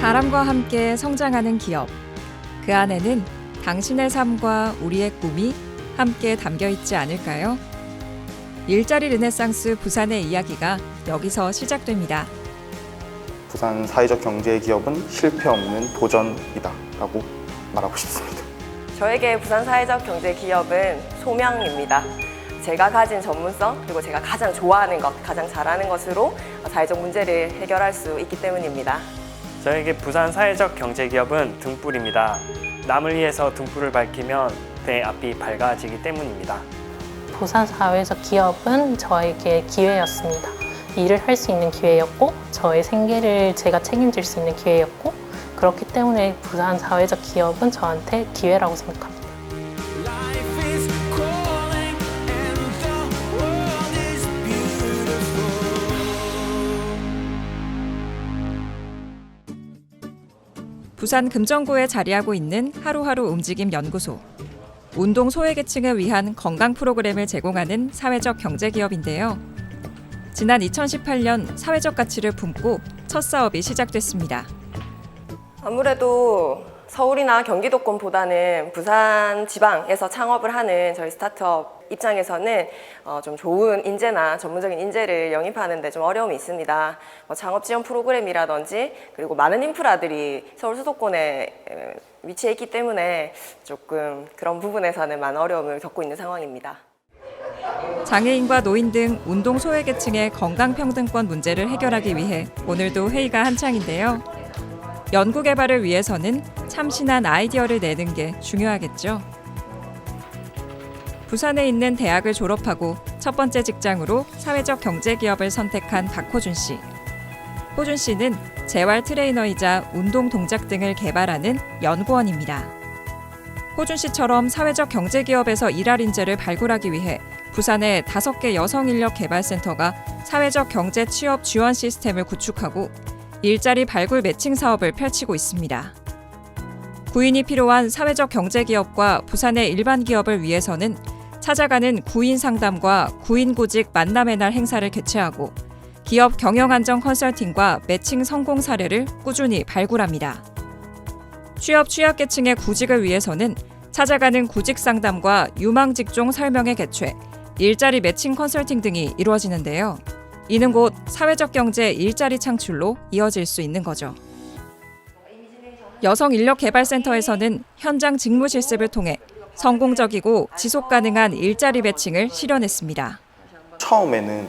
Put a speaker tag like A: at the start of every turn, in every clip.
A: 사람과 함께 성장하는 기업. 그 안에는 당신의 삶과 우리의 꿈이 함께 담겨 있지 않을까요? 일자리 르네상스 부산의 이야기가 여기서 시작됩니다.
B: 부산 사회적 경제 기업은 실패 없는 도전이다라고 말하고 싶습니다.
C: 저에게 부산 사회적 경제 기업은 소명입니다. 제가 가진 전문성 그리고 제가 가장 좋아하는 것, 가장 잘하는 것으로 사회적 문제를 해결할 수 있기 때문입니다.
D: 저에게 부산 사회적 경제기업은 등불입니다. 남을 위해서 등불을 밝히면 내 앞이 밝아지기 때문입니다.
E: 부산 사회적 기업은 저에게 기회였습니다. 일을 할 수 있는 기회였고 저의 생계를 제가 책임질 수 있는 기회였고 그렇기 때문에 부산 사회적 기업은 저한테 기회라고 생각합니다.
A: 부산 금정구에 자리하고 있는 하루하루 움직임 연구소. 운동 소외계층을 위한 건강 프로그램을 제공하는 사회적 경제 기업인데요. 지난 2018년 사회적 가치를 품고 첫 사업이 시작됐습니다.
C: 아무래도 서울이나 경기도권보다는 부산 지방에서 창업을 하는 저희 스타트업 입장에서는 어, 좀 좋은 인재나 전문적인 인재를 영입하는데 좀 어려움이 있습니다. 뭐 창업 지원 프로그램이라든지 그리고 많은 인프라들이 서울 수도권에 에, 위치해 있기 때문에 조금 그런 부분에서는 많은 어려움을 겪고 있는 상황입니다.
A: 장애인과 노인 등 운동 소외계층의 건강 평등권 문제를 해결하기 위해 오늘도 회의가 한창인데요. 연구 개발을 위해서는 참신한 아이디어를 내는 게 중요하겠죠. 부산에 있는 대학을 졸업하고 첫 번째 직장으로 사회적 경제 기업을 선택한 박호준 씨. 호준 씨는 재활 트레이너이자 운동 동작 등을 개발하는 연구원입니다. 호준 씨처럼 사회적 경제 기업에서 일할 인재를 발굴하기 위해 부산에 다섯 개 여성 인력 개발 센터가 사회적 경제 취업 지원 시스템을 구축하고 일자리 발굴 매칭 사업을 펼치고 있습니다. 구인이 필요한 사회적 경제 기업과 부산의 일반 기업을 위해서는 찾아가는 구인 상담과 구인 구직 만남의 날 행사를 개최하고 기업 경영 안정 컨설팅과 매칭 성공 사례를 꾸준히 발굴합니다. 취업 취약계층의 구직을 위해서는 찾아가는 구직 상담과 유망 직종 설명회 개최, 일자리 매칭 컨설팅 등이 이루어지는데요. 이는 곧 사회적 경제 일자리 창출로 이어질 수 있는 거죠. 여성 인력 개발센터에서는 현장 직무 실습을 통해 성공적이고 지속 가능한 일자리 매칭을 실현했습니다.
B: 처음에는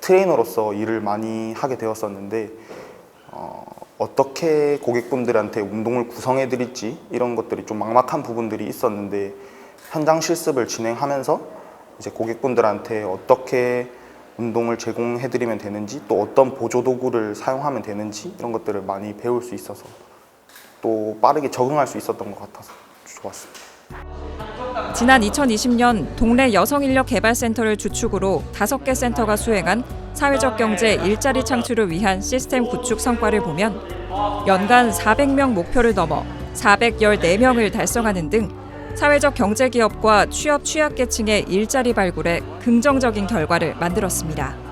B: 트레이너로서 일을 많이 하게 되었었는데 어, 어떻게 고객분들한테 운동을 구성해 드릴지 이런 것들이 좀 막막한 부분들이 있었는데 현장 실습을 진행하면서 이제 고객분들한테 어떻게 운동을 제공해 드리면 되는지 또 어떤 보조 도구를 사용하면 되는지 이런 것들을 많이 배울 수 있어서 또 빠르게 적응할 수 있었던 것 같아서 좋았습니다.
A: 지난 2020년 동래 여성인력 개발센터를 주축으로 다섯 개 센터가 수행한 사회적 경제 일자리 창출을 위한 시스템 구축 성과를 보면 연간 400명 목표를 넘어 414명을 달성하는 등 사회적 경제 기업과 취업 취약계층의 일자리 발굴에 긍정적인 결과를 만들었습니다.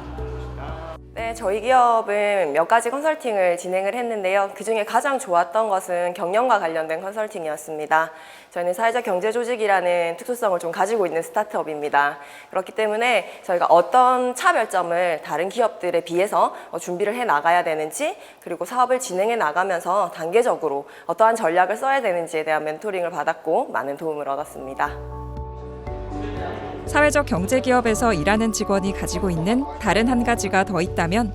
C: 네, 저희 기업은 몇 가지 컨설팅을 진행을 했는데요. 그 중에 가장 좋았던 것은 경영과 관련된 컨설팅이었습니다. 저희는 사회적 경제 조직이라는 특수성을 좀 가지고 있는 스타트업입니다. 그렇기 때문에 저희가 어떤 차별점을 다른 기업들에 비해서 어, 준비를 해 나가야 되는지, 그리고 사업을 진행해 나가면서 단계적으로 어떠한 전략을 써야 되는지에 대한 멘토링을 받았고 많은 도움을 얻었습니다.
A: 사회적 경제 기업에서 일하는 직원이 가지고 있는 다른 한 가지가 더 있다면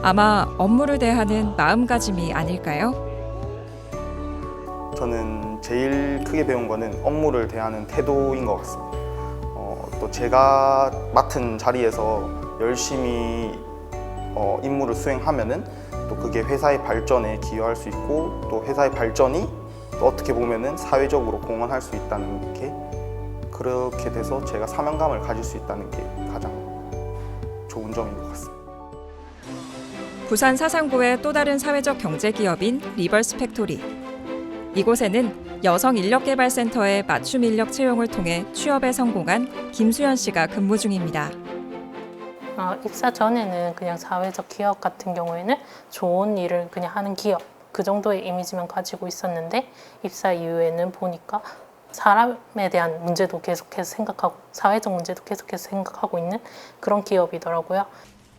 A: 아마 업무를 대하는 마음가짐이 아닐까요?
B: 저는 제일 크게 배운 거는 업무를 대하는 태도인 것 같습니다. 어, 또 제가 맡은 자리에서 열심히 어, 임무를 수행하면은 또 그게 회사의 발전에 기여할 수 있고 또 회사의 발전이 또 어떻게 보면은 사회적으로 공헌할 수 있다는 게 그렇게 돼서 제가 사명감을 가질 수 있다는 게 가장 좋은 점인 것 같습니다.
A: 부산 사상구의 또 다른 사회적 경제 기업인 리버스 팩토리. 이곳에는 여성 인력 개발센터의 맞춤 인력 채용을 통해 취업에 성공한 김수현 씨가 근무 중입니다.
E: 어, 입사 전에는 그냥 사회적 기업 같은 경우에는 좋은 일을 그냥 하는 기업 그 정도의 이미지만 가지고 있었는데 입사 이후에는 보니까 사람에 대한 문제도 계속해서 생각하고 사회적 문제도 계속해서 생각하고 있는 그런 기업이더라고요.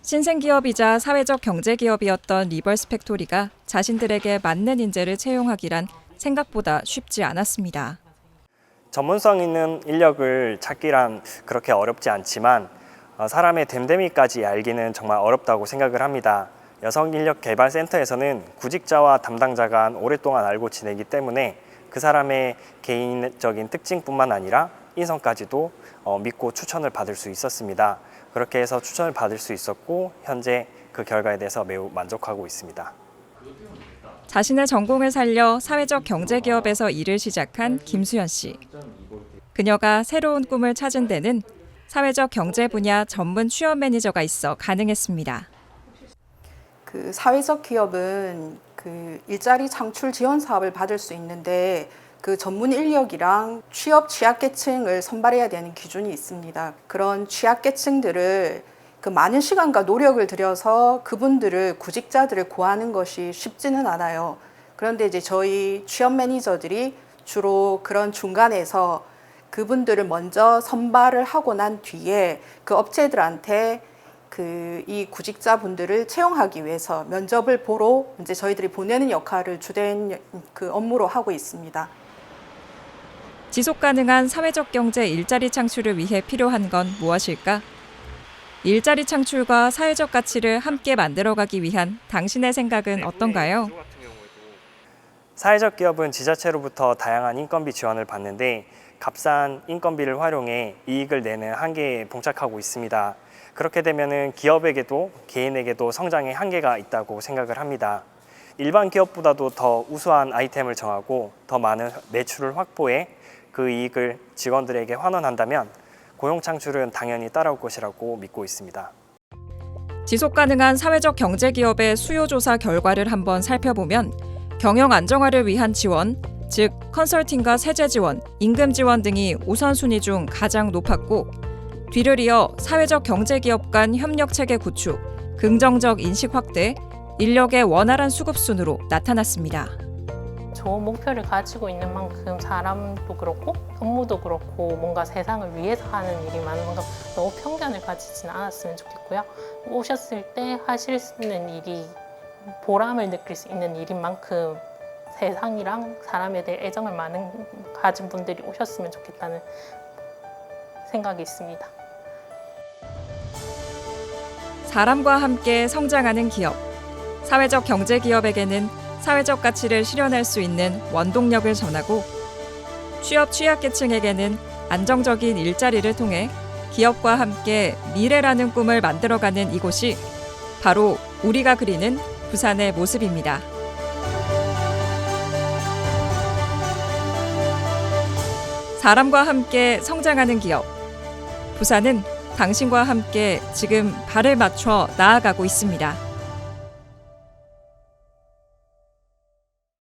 A: 신생 기업이자 사회적 경제 기업이었던 리버스 팩토리가 자신들에게 맞는 인재를 채용하기란 생각보다 쉽지 않았습니다.
D: 전문성 있는 인력을 찾기란 그렇게 어렵지 않지만 어, 사람의 됨됨이까지 알기는 정말 어렵다고 생각을 합니다. 여성 인력 개발 센터에서는 구직자와 담당자가 오랫동안 알고 지내기 때문에 그 사람의 개인적인 특징뿐만 아니라 인성까지도 어, 믿고 추천을 받을 수 있었습니다. 그렇게 해서 추천을 받을 수 있었고 현재 그 결과에 대해서 매우 만족하고 있습니다.
A: 자신의 전공을 살려 사회적 경제 기업에서 일을 시작한 김수현 씨. 그녀가 새로운 꿈을 찾은 데는 사회적 경제 분야 전문 취업 매니저가 있어 가능했습니다.
F: 그 사회적 기업은 그 일자리 창출 지원 사업을 받을 수 있는데 그 전문 인력이랑 취업 취약계층을 선발해야 되는 기준이 있습니다. 그런 취약계층들을 그 많은 시간과 노력을 들여서 그분들을 구직자들을 구하는 것이 쉽지는 않아요. 그런데 이제 저희 취업 매니저들이 주로 그런 중간에서 그분들을 먼저 선발을 하고 난 뒤에 그 업체들한테 그 이 구직자분들을 채용하기 위해서 면접을 보러 이제 저희들이 보내는 역할을 주된 그 업무로 하고 있습니다.
A: 지속 가능한 사회적 경제 일자리 창출을 위해 필요한 건 무엇일까? 일자리 창출과 사회적 가치를 함께 만들어가기 위한 당신의 생각은 어떤가요?
D: 사회적 기업은 지자체로부터 다양한 인건비 지원을 받는데 값싼 인건비를 활용해 이익을 내는 한계에 봉착하고 있습니다. 그렇게 되면은 기업에게도 개인에게도 성장의 한계가 있다고 생각을 합니다. 일반 기업보다도 더 우수한 아이템을 정하고 더 많은 매출을 확보해 그 이익을 직원들에게 환원한다면 고용 창출은 당연히 따라올 것이라고 믿고 있습니다.
A: 지속 가능한 사회적 경제 기업의 수요 조사 결과를 한번 살펴보면 경영 안정화를 위한 지원, 즉 컨설팅과 세제 지원, 임금 지원 등이 우선순위 중 가장 높았고 뒤를 이어 사회적 경제 기업 간 협력 체계 구축, 긍정적 인식 확대, 인력의 원활한 수급 순으로 나타났습니다.
E: 좋은 목표를 가지고 있는 만큼 사람도 그렇고 업무도 그렇고 뭔가 세상을 위해서 하는 일이만 뭔가 너무 편견을 가지지는 않았으면 좋겠고요. 오셨을 때 하실 수 있는 일이 보람을 느낄 수 있는 일인 만큼 세상이랑 사람에 대해 애정을 많은 가진 분들이 오셨으면 좋겠다는 생각이 있습니다.
A: 사람과 함께 성장하는 기업. 사회적 경제 기업에게는 사회적 가치를 실현할 수 있는 원동력을 전하고 취업 취약계층에게는 안정적인 일자리를 통해 기업과 함께 미래라는 꿈을 만들어가는 이곳이 바로 우리가 그리는 부산의 모습입니다. 사람과 함께 성장하는 기업. 부산은 당신과 함께 지금 발을 맞춰 나아가고 있습니다.